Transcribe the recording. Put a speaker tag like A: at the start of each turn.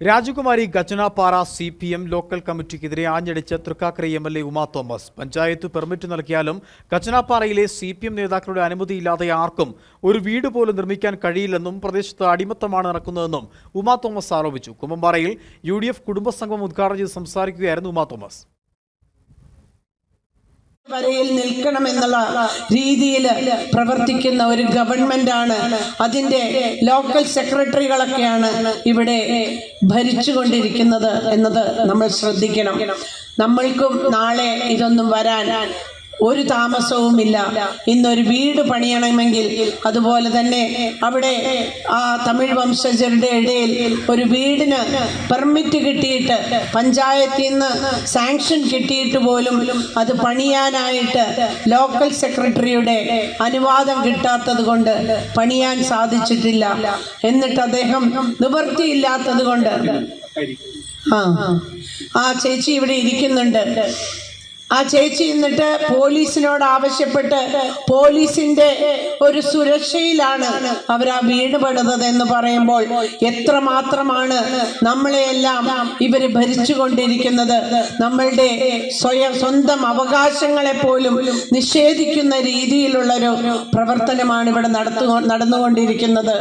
A: Rajakumari Gajanappara C P M local കമ്മിറ്റിക്കെതിരെ ആഞ്ഞടിച്ച Thrikkakara M L A Uma Thomas. Panchayat permit നൽകിയാലും ഗജനാപ്പാറയിലെ C P M നേതാക്കളുടെ അനുമതിയില്ലാതെ ആർക്കും ഒരു വീട് പോലും നിർമ്മിക്കാൻ കഴിയില്ലെന്നും പ്രദേശത്ത് അടിമത്തമാണ് നടക്കുന്നതെന്നും ഉമാ തോമസ് ആരോപിച്ചു. കുമ്പമ്പാറയിൽ യു ഡി എഫ് കുടുംബസംഗമം ഉദ്ഘാടനം ചെയ്ത് സംസാരിക്കുകയായിരുന്നു ഉമാ തോമസ്.
B: വരയിൽ നിൽക്കണം എന്നുള്ള രീതിയിൽ പ്രവർത്തിക്കുന്ന ഒരു ഗവൺമെന്റ് ആണ് അതിന്റെ ലോക്കൽ സെക്രട്ടറികളൊക്കെയാണ് ഇവിടെ ഭരിച്ചുകൊണ്ടിരിക്കുന്നത് എന്നത് നമ്മൾ ശ്രദ്ധിക്കണം. നമ്മൾക്കും നാളെ ഇതൊന്നും വരാൻ ഒരു താമസവുമില്ല. ഇന്നൊരു വീട് പണിയണമെങ്കിൽ അതുപോലെ തന്നെ അവിടെ ആ തമിഴ് വംശജരുടെ ഇടയിൽ ഒരു വീടിന് പെർമിറ്റ് കിട്ടിയിട്ട് പഞ്ചായത്തിൽ നിന്ന് സാങ്ഷൻ കിട്ടിയിട്ട് പോലും അത് പണിയാനായിട്ട് ലോക്കൽ സെക്രട്ടറിയുടെ അനുവാദം കിട്ടാത്തത് കൊണ്ട് പണിയാൻ സാധിച്ചിട്ടില്ല. എന്നിട്ട് അദ്ദേഹം നിവൃത്തിയില്ലാത്തത് കൊണ്ട് ആ ആ ചേച്ചി ഇവിടെ ഇരിക്കുന്നുണ്ട്. ആ ചേച്ചി എന്നിട്ട് പോലീസിനോട് ആവശ്യപ്പെട്ട് പോലീസിന്റെ ഒരു സുരക്ഷയിലാണ് അവർ ആ വീട് പെടുന്നത് എന്ന് പറയുമ്പോൾ എത്രമാത്രമാണ് നമ്മളെയെല്ലാം ഇവർ ഭരിച്ചുകൊണ്ടിരിക്കുന്നത്? നമ്മളുടെ സ്വയം സ്വന്തം അവകാശങ്ങളെ പോലും നിഷേധിക്കുന്ന രീതിയിലുള്ളൊരു പ്രവർത്തനമാണ് ഇവിടെ നടത്തു നടന്നുകൊണ്ടിരിക്കുന്നത്.